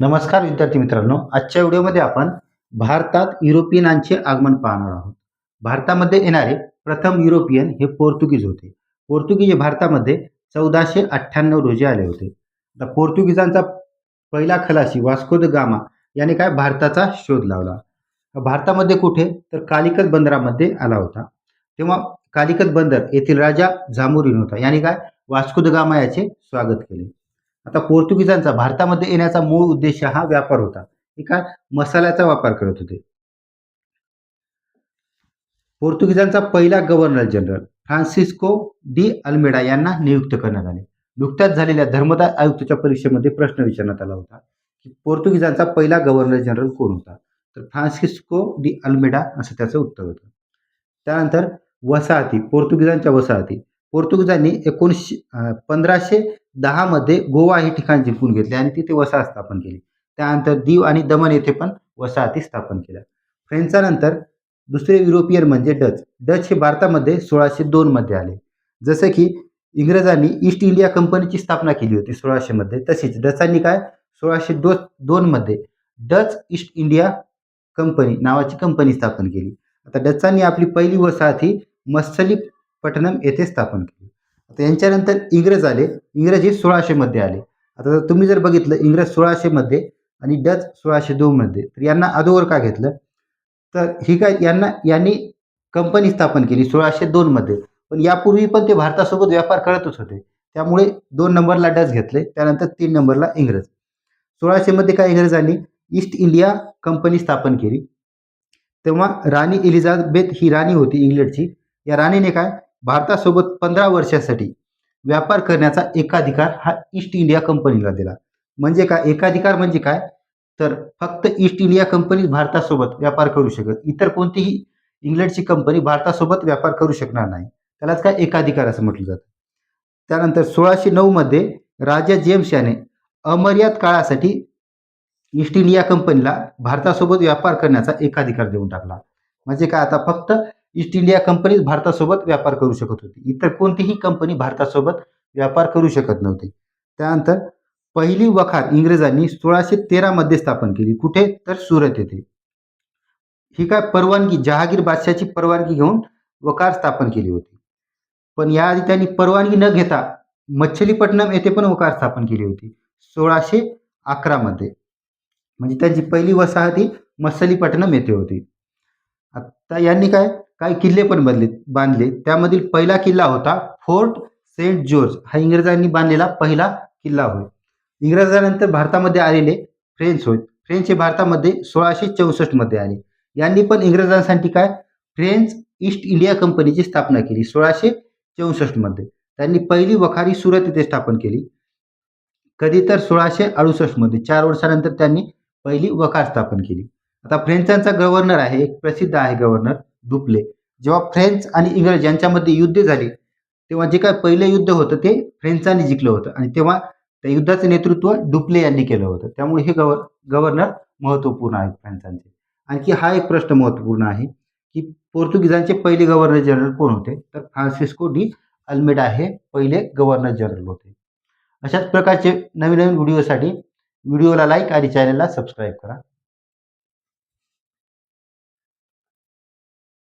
नमस्कार विद्यार्थी मित्रांनो आजच्या व्हिडिओमध्ये आपण भारतात युरोपियनांचे आगमन पाहणार आहोत. भारतामध्ये येणारे प्रथम युरोपियन हे पोर्तुगीज होते. पोर्तुगीज हे भारतामध्ये चौदाशे अठ्ठ्याण्णव रोजी आले होते. आता पोर्तुगीजांचा पहिला खलाशी वास्को द गामा याने काय भारताचा शोध लावला. भारतामध्ये कुठे? तर कालिकत बंदरामध्ये आला होता. तेव्हा कालिकत बंदर येथील राजा झामुरीन होता. याने काय? वास्को द गामा याचे स्वागत केले. आता पोर्तुगीजांचा भारतामध्ये येण्याचा मूळ उद्देश हा व्यापार होता. हे काय मसाल्याचा वापर करत होते. पोर्तुगीजांचा पहिला governor general Francisco de Almeida यांना नियुक्त करण्यात आले. नुकत्याच झालेल्या धर्मदाय आयुक्तच्या परीक्षेमध्ये प्रश्न विचारण्यात आला होता की पोर्तुगीजांचा पहिला गव्हर्नर जनरल कोण होता? तर फ्रान्सिस्को डी अल्मेडा असं त्याचं उत्तर होतं. त्यानंतर वसाहती पोर्तुगीजांच्या वसाहती. पोर्तुगीजांनी एकोणीसशे पंधराशे दहामध्ये गोवा हे ठिकाण जिंकून घेतले आणि तिथे वसाहत स्थापन केली. त्यानंतर दीव आणि दमन येथे पण वसाहती स्थापन केल्या फ्रेंचानंतर नंतर दुसरे युरोपियन म्हणजे डच. डच हे भारतामध्ये सोळाशे दोनमध्ये आले. जसं की इंग्रजांनी ईस्ट इंडिया कंपनीची स्थापना केली होती सोळाशेमध्ये तशीच डचांनी काय? सोळाशे दो दोनमध्ये डच ईस्ट इंडिया कंपनी नावाची कंपनी स्थापन केली. आता डचांनी आपली पहिली वसाहत ही मत्सलीपट्टणम येथे स्थापन केली. आता यांच्यानंतर इंग्रज आले. इंग्रज हे सोळाशेमध्ये आले. आता जर तुम्ही जर बघितलं इंग्रज सोळाशेमध्ये आणि डच सोळाशे दोनमध्ये तर यांना अदोवर का घेतलं? तर ही काय यांना यांनी कंपनी स्थापन केली सोळाशे दोनमध्ये पण यापूर्वी पण ते भारतासोबत व्यापार करतच होते. त्यामुळे दोन नंबरला डच घेतले त्यानंतर तीन नंबरला इंग्रज. सोळाशेमध्ये काय इंग्रजांनी ईस्ट इंडिया कंपनी स्थापन केली. तेव्हा राणी एलिझाबेथ ही राणी होती इंग्लंडची. या राणीने काय भारतासोबत पंधरा वर्षासाठी व्यापार करण्याचा एकाधिकार हा ईस्ट इंडिया कंपनीला दिला. म्हणजे काय? एकाधिकार म्हणजे काय? तर फक्त ईस्ट इंडिया कंपनी भारतासोबत व्यापार करू शकत. इतर कोणतीही इंग्लंडची कंपनी भारतासोबत व्यापार करू शकणार नाही. त्यालाच काय? एकाधिकार असं म्हटलं जातं. त्यानंतर सोळाशे नऊमध्ये राजा जेम्स याने अमर्याद काळासाठी ईस्ट इंडिया कंपनीला भारतासोबत व्यापार करण्याचा एकाधिकार देऊन टाकला. म्हणजे काय? आता फक्त ईस्ट इंडिया कंपनीच भारतासोबत व्यापार करू शकत होती. इतर कोणतीही कंपनी भारतासोबत व्यापार करू शकत नव्हती. त्यानंतर पहिली वखार इंग्रजांनी सोळाशे तेरामध्ये स्थापन केली. कुठे? तर सुरत येथे. ही काय परवानगी? जहागीर बादशाची परवानगी घेऊन वकार स्थापन केली होती. पण याआधी त्यांनी परवानगी न घेता मच्छलीपट्टणम येथे पण वकार स्थापन केली होती. सोळाशे अकरामध्ये म्हणजे त्यांची पहिली वसाहती ही येथे होती. आता यांनी काय? काही किल्ले पण बदले बांधले. त्यामधील पहिला किल्ला होता फोर्ट सेंट जॉर्ज. हा इंग्रजांनी बांधलेला पहिला किल्ला होय. इंग्रजानंतर भारतामध्ये आलेले फ्रेंच होय. फ्रेंच हे भारतामध्ये सोळाशे चौसष्टमध्ये आले. यांनी पण इंग्रजांसाठी काय? फ्रेंच ईस्ट इंडिया कंपनीची स्थापना केली सोळाशे चौसष्टमध्ये त्यांनी पहिली वखारी सुरत येथे स्थापन केली. कधी तर सोळाशे अडुसष्टमध्ये चार वर्षानंतर त्यांनी पहिली वखार स्थापन केली. आता फ्रेंचांचा गव्हर्नर आहे एक प्रसिद्ध आहे गव्हर्नर डुपले जेव्हा फ्रेंच आणि इंग्रज यांच्यामध्ये युद्ध झाली तेव्हा जे काय पहिलं युद्ध होतं ते फ्रेंचांनी जिंकलं होतं. आणि तेव्हा त्या युद्धाचं नेतृत्व डुप्ले यांनी केलं होतं. त्यामुळे हे गव्हर गव्हर्नर महत्त्वपूर्ण आहेत फ्रेंचांचे. आणखी हा एक प्रश्न महत्त्वपूर्ण आहे की पोर्तुगीजांचे पहिले गव्हर्नर जनरल कोण होते? तर फ्रान्सिस्को डी अल्मेडा हे पहिले गव्हर्नर जनरल होते. अशाच प्रकारचे नवीन नवीन व्हिडिओसाठी व्हिडिओला लाईक आणि चॅनलला सबस्क्राईब करा.